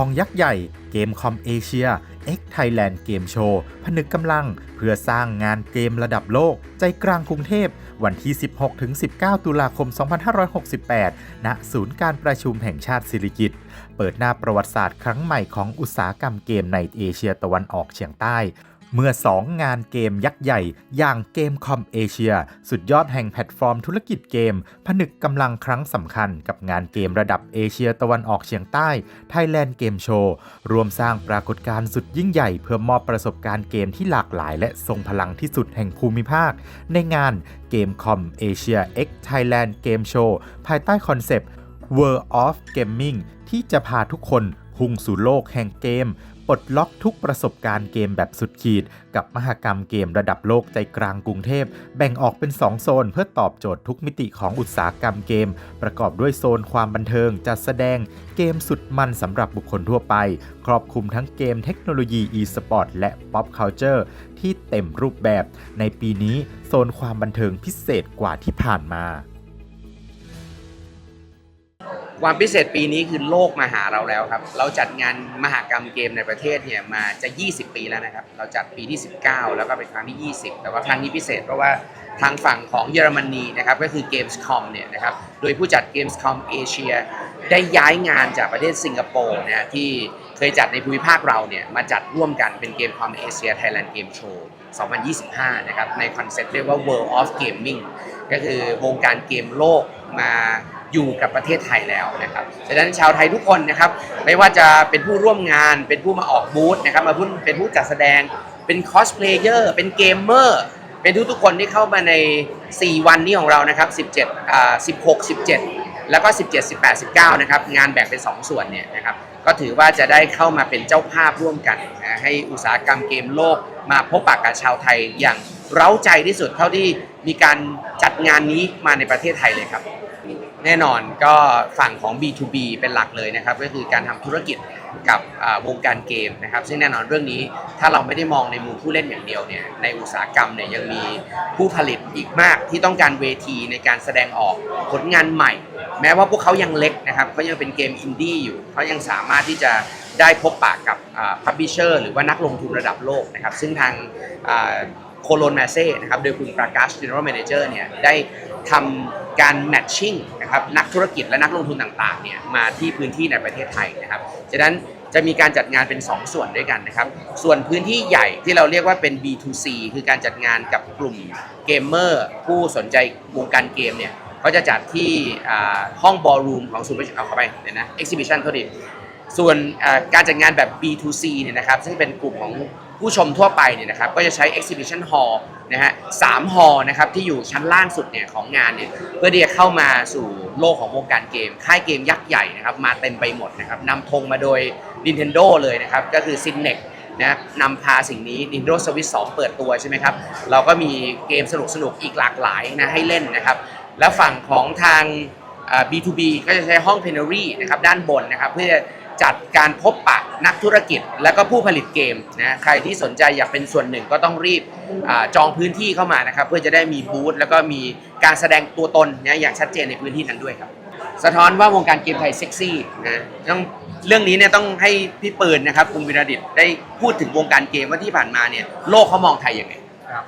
องยักษ์ใหญ่เกมคอมเอเชีย X Thailand Game Show ผนึกกำลังเพื่อสร้างงานเกมระดับโลก ใจกลางกรุงเทพ วันที่ 16-19 ตุลาคม 2568 ณ ศูนย์การประชุมแห่งชาติสิริกิติ์เปิดหน้าประวัติศาสตร์ครั้งใหม่ของอุตสาหกรรมเกมในเอเชียตะวันออกเฉียงใต้ เมื่อ 2 งานเกมยักษ์ใหญ่ อย่างเกมคอมเอเชียสุดยอดแห่งแพลตฟอร์มธุรกิจเกม ผนึกกำลังครั้งสำคัญกับงานเกมระดับเอเชียตะวันออกเฉียงใต้ Thailand Game Show รวมสร้างปรากฏการณ์สุดยิ่งใหญ่เพื่อมอบประสบการณ์เกมที่หลากหลาย และทรงพลังที่สุดแห่งภูมิภาค ในงานเกมคอมเอเชีย X Thailand Game Show ภายใต้คอนเซปต์ World of Gaming ที่จะพาทุกคนพุ่งสู่โลกแห่งเกม ปลดล็อกทุกประสบการณ์เกมแบบสุดขีด กับมหกรรมเกมระดับโลกใจกลางกรุงเทพ แบ่งออกเป็น 2 โซนเพื่อตอบโจทย์ทุกมิติของอุตสาหกรรมเกม ประกอบด้วยโซนความบันเทิง จัดแสดงเกมสุดมันสำหรับบุคคลทั่วไป ครอบคลุมทั้งเกมเทคโนโลยี e-sport และ pop culture ที่เต็มรูปแบบ ในปีนี้โซนความบันเทิงพิเศษกว่าที่ผ่านมา ความพิเศษปีนี้คือโลกมาหาเราแล้วครับ เราจัดงานมหากรรมเกมในประเทศเนี่ยมาจะ 20 ปีแล้วนะครับ เราจัดปีที่ 19 แล้วก็เป็นครั้งที่ 20 แต่ว่าครั้งนี้พิเศษเพราะว่าทางฝั่งของเยอรมนีนะครับก็คือ Gamescom เนี่ยนะครับโดยผู้จัด Gamescom เอเชียได้ย้ายงานจากประเทศสิงคโปร์นะที่เคยจัดในภูมิภาคเราเนี่ยมาจัดร่วมกันเป็น Gamescom เอเชีย Thailand Game Show 2025 นะครับ ในคอนเซ็ปต์เรียกว่า World of Gaming ก็คือวงการเกมโลกมาอยู่กับประเทศไทยแล้วนะครับฉะนั้นชาวไทยทุกคนนะครับ ไม่ว่าจะเป็นผู้ร่วมงาน เป็นผู้มาออกบูธนะครับ มาพูดเป็นผู้จัดแสดง เป็นคอสเพลเยอร์ เป็นเกมเมอร์ เป็นทุกๆคนที่เข้ามาใน 4 วันนี้ของเรานะครับ 17อ่า16 17 แล้วก็ 17 18 19 นะครับ งานแบ่งเป็น 2 ส่วนเนี่ยนะครับ ก็ถือว่าจะได้เข้ามาเป็นเจ้าภาพร่วมกันนะให้อุตสาหกรรมเกมโลก มาพบปะกับชาวไทยอย่างเร้าใจที่สุดเท่าที่มีการจัดงานนี้มาในประเทศไทยเลยครับ แน่นอนก็ฝั่งของ B2B เป็นหลักเลยนะครับก็คือการทำธุรกิจกับวงการเกมนะครับ ซึ่งแน่นอนเรื่องนี้ถ้าเราไม่ได้มองในมุมผู้เล่นอย่างเดียวเนี่ยในอุตสาหกรรมเนี่ยยังมีผู้ผลิตอีกมากที่ต้องการเวทีในการแสดงออกผลงานใหม่ แม้ว่าพวกเขายังเล็กนะครับเขายังเป็นเกมอินดี้อยู่เขายังสามารถที่จะได้พบปะกับพับบิเชอร์หรือว่านักลงทุนระดับโลกนะครับซึ่งทางโคโลนแมเซ่นะครับโดยคุณประกาช General Manager เนี่ยได้ทำการแมทชิ่งนะครับนักธุรกิจและนักลงทุนต่างๆเนี่ยมาที่พื้นที่ในประเทศไทยนะครับฉะนั้นจะมีการจัดงานเป็น 2 ส่วนด้วยกันนะครับ ส่วนพื้นที่ใหญ่ที่เราเรียกว่าเป็น B2C คือการจัดงานกับกลุ่มเกมเมอร์ผู้สนใจวงการเกมเนี่ย เขาจะจัดที่ห้องบอลรูมของศูนย์ประชุมเอาเข้าไปเดี๋ยวนะ exhibition โทษดีส่วนการจัดงานแบบ B2C เนี่ยนะครับซึ่งเป็นกลุ่มของผู้ชมทั่วไปเนี่ยนะครับก็จะใช้ exhibition hall นะฮะสามฮอลนะครับที่อยู่ชั้นล่างสุดเนี่ยของงานเนี่ยเพื่อที่จะเข้ามาสู่โลกของวงการเกม ค่ายเกมยักษ์ใหญ่นะครับมาเต็มไปหมดนะครับนำธงมาโดย Nintendo เลยนะครับก็คือ c i n e x นะนำพาสิ่งนี้ Nintendo Switch 2 เปิดตัวใช่ไหมครับ เราก็มีเกมสนุกๆอีกหลากหลายนะให้เล่นนะครับ แล้วฝั่งของทาง B2B ก็จะใช้ห้อง Plenary นะครับด้านบนนะครับเพื่อจัดการพบปะนักธุรกิจ แล้วก็ผู้ผลิตเกมนะใครที่สนใจอยากเป็นส่วนหนึ่งก็ต้องรีบอจองพื้นที่เข้ามานะครับเพื่อจะได้มีบูธแล้วก็มีการแสดงตัวตนนะอย่างชัดเจนในพื้นที่นั้นด้วยครับ สะท้อนว่าวงการเกมไทยเซ็กซี่นะต้องเรื่องนี้เนี่ยต้องให้พี่ปืนนะครับคุณวิรดิตได้พูดถึงวงการเกมว่าที่ผ่านมาเนี่ยโลกเขามองไทยยังไงครับ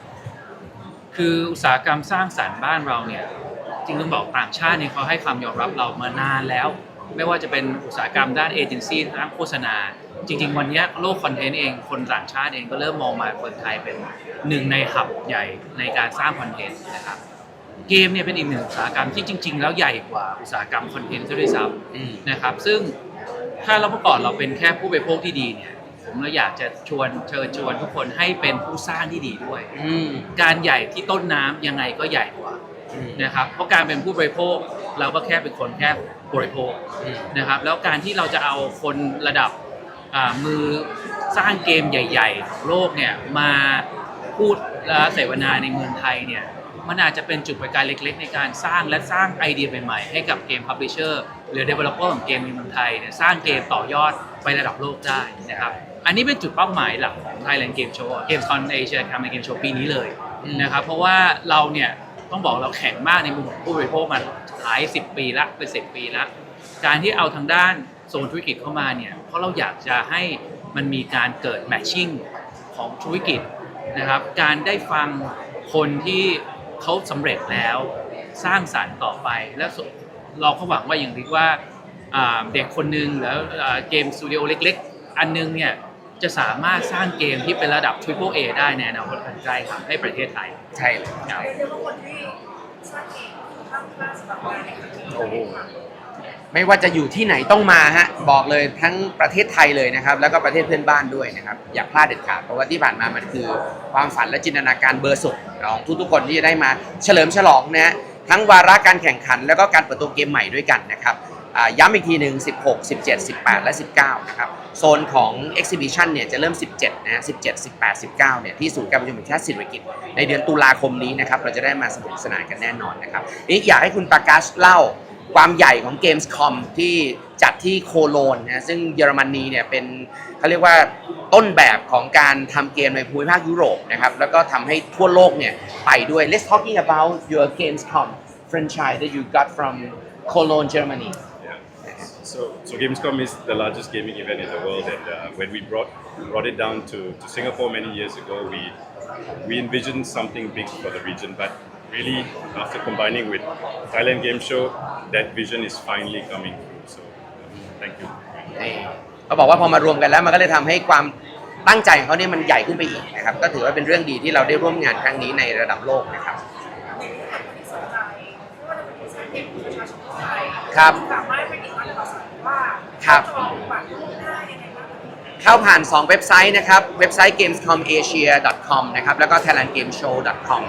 คืออุตสาหกรรมสร้างสรรค์บ้านเราเนี่ย จริงต้องบอกต่างชาติเนี่ยเขาให้ความยอมรับเรามานานแล้ว ไม่ว่าจะเป็นอุตสาหกรรมด้านเอเจนซี่ด้านโฆษณา จริง ๆ วันเนี้ยโลกคอนเทนต์เองคนต่างชาติเองก็เริ่มมองมาคนไทยเป็นหนึ่งในหับใหญ่ในการสร้างคอนเทนต์นะครับเกมเนี่ยเป็นอีกหนึ่งอุตสาหกรรมที่จริง ๆ แล้วใหญ่กว่าอุตสาหกรรมคอนเทนต์ซะด้วยซ้อืมำนะครับซึ่งถ้าเราเมื่อก่อนเราเป็นแค่ผู้บริโภคที่ดีเนี่ยผมเราอยากจะชวนเชิญชวนทุกคนให้เป็นผู้สร้างที่ดีด้วยอืมการใหญ่ที่ต้นน้ำยังไงก็ใหญ่กว่าอืม นะครับเพราะการเป็นผู้บริโภคเราก็แค่เป็นคนแค่บริโภคอืมนะครับแล้วการที่เราจะเอาคนระดับอ่ามือสร้างเกมใหญ่ๆของโลกเนี่ยมาพูดและเสวนาในเมืองไทยเนี่ยมันอาจจะเป็นจุดประกายเล็ก ๆ ในการสร้างและสร้างไอเดียใหม่ๆให้กับเกมพับลิเชอร์หรือ developer ของเกมในเมืองไทยเนี่ยสร้างเกมต่อยอดไประดับโลกได้นะครับอันนี้เป็นจุดเป้าหมายหลักของ Thailand Game Show Gamescom Asia Thailand Game Show ปีนี้เลยอืมนะครับเพราะว่าเราเนี่ย ต้องบอกเราแข็งมากในมุมของผู้บริโภคมาหลายสิบปีละเป็นสิบปีละการที่เอาทางด้านโซนธุรกิจเข้ามาเนี่ยเพราะเราอยากจะให้มันมีการเกิดแมทชิ่งของธุรกิจนะครับ การได้ฟังคนที่เขาสำเร็จแล้วสร้างสารรค์ต่อไปและเราก็หวังว่าอย่างที่ว่าเด็กคนหนึ่งแล้วเกมสตูดิโอเล็ก ๆ อันนึงเนี่ย จะสามารถสร้างเกมที่เป็นระดับ Triple A ได้ในอนาคตอันใกล้ครับให้ประเทศไทย ใช่เลยครับเรียกว่าคนที่สร้างเองข้ามคลาสสำหรับงานในครั้งนี้โอ้โหไม่ว่าจะอยู่ที่ไหนต้องมาฮะบอกเลยทั้งประเทศไทยเลยนะครับ แล้วก็ประเทศเพื่อนบ้านด้วยนะครับอย่าพลาดเด็ดขาดเพราะว่าที่ผ่านมามันคือความฝันและจินตนาการเบอร์สุดของทุกๆคนที่จะได้มาเฉลิมฉลองนะฮะทั้งวาระการแข่งขัน แล้วก็การเปิดตัวเกมใหม่ด้วยกันนะครับอ่า ย้ำอีกทีหนึ่ง16 17 18 และ 19 นะครับ โซนของ Exhibition เนี่ยจะเริ่ม 17 นะ 17 18 19 เนี่ยที่ศูนย์การประชุมแห่งชาติสิริกิตในเดือนตุลาคมนี้นะครับ เราจะได้มาสนุกสนานกันแน่นอนนะครับนี่อยากให้คุณประกาศเล่าความใหญ่ของ Gamescom ที่จัดที่โคโลนนะซึ่งเยอรมนีเนี่ยเป็นเขาเรียกว่าต้นแบบของการทำเกมในภูมิภาคยุโรปนะครับแล้วก็ทำให้ทั่วโลกเนี่ยไปด้วย Let's talking about your Gamescom franchise that you got from Cologne Germany So, so Gamescom is the largest gaming event in the world, and uh, when we brought brought it down to, to Singapore many years ago, we we envisioned something big for the region. But really, after combining with Thailand Game Show, that vision is finally coming through. So, thank you. นี่เขาบอกว่าพอมารวมกันแล้วมันก็เลยทำให้ความตั้งใจของเขาเนี่ยมันใหญ่ขึ้นไปอีกนะครับ ก็ถือว่าเป็นเรื่องดีที่เราได้ร่วมงานครั้งนี้ในระดับโลกนะครับ ที่สน เข้าผ่าน 2 เว็บไซต์นะครับ เว็บไซต์ gamescomasia.com นะครับ แล้วก็ thailandgameshow.com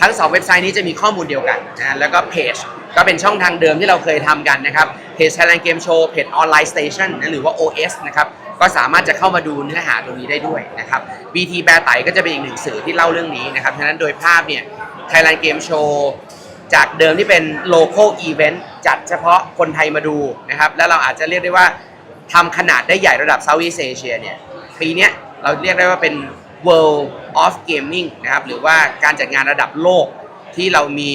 ทั้ง 2 เว็บไซต์นี้จะมีข้อมูลเดียวกันนะ แล้วก็เพจก็เป็นช่องทางเดิมที่เราเคยทำกันนะครับ เพจ Thailand Game Show เพจ Online Station นะหรือว่า OS นะครับ ก็สามารถจะเข้ามาดูเนื้อหาตรงนี้ได้ด้วยนะครับ BT แบร์ไตก็จะเป็นอีกหนึ่งสื่อที่เล่าเรื่องนี้นะครับ ฉะนั้นโดยภาพเนี่ย Thailand Game Show จากเดิมที่เป็น local event จัดเฉพาะคนไทยมาดูนะครับ แล้วเราอาจจะเรียกได้ว่า ทำขนาดได้ใหญ่ระดับเซาท์อีสเอเชียเนี่ยปีนี้เราเรียกได้ว่าเป็น World of Gaming นะครับหรือว่าการจัดงานระดับโลกที่เรามี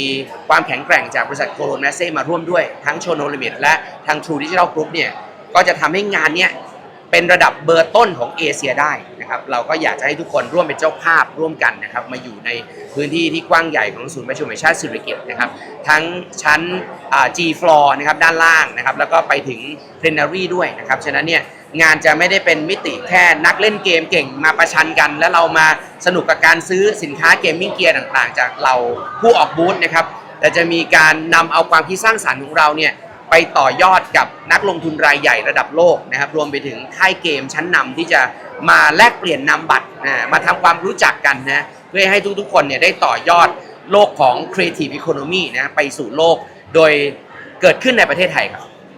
ความแข็งแกร่งจากบริษัทโคโรนแมสเซ่มาร่วมด้วย ทั้งโชโนลิมิตและทาง True Digital Group เนี่ยก็จะทำให้งานเนี้ยเป็นระดับเบอร์ต้นของเอเชียได้ นะครับเราก็อยากจะให้ทุกคนร่วมเป็นเจ้าภาพร่วมกันนะครับมาอยู่ในพื้นที่ที่กว้างใหญ่ของศูนย์ประชุมแห่งชาติสิริกิติ์นะครับทั้งชั้น G floor นะครับด้านล่างนะครับแล้วก็ไปถึง plenary ด้วยนะครับฉะนั้นเนี่ยงานจะไม่ได้เป็นมิติแค่นักเล่นเกมเก่งมาประชันกัน แล้วเรามาสนุกกับการซื้อสินค้าเกมมิ่งเกียร์ต่างๆ จากเราผู้ออกบูธนะครับแต่จะมีการนำเอาความคิดสร้างสรรค์ของเราเนี่ย ไปต่อยอดกับนักลงทุนรายใหญ่ระดับโลกนะครับรวมไปถึงค่ายเกมชั้นนำที่จะมาแลกเปลี่ยนนามบัตรนะมาทำความรู้จักกันนะเพื่อให้ทุกๆ คนเนี่ยได้ต่อยอดโลกของ Creative Economy นะไปสู่โลกโดยเกิดขึ้นในประเทศไทยครับ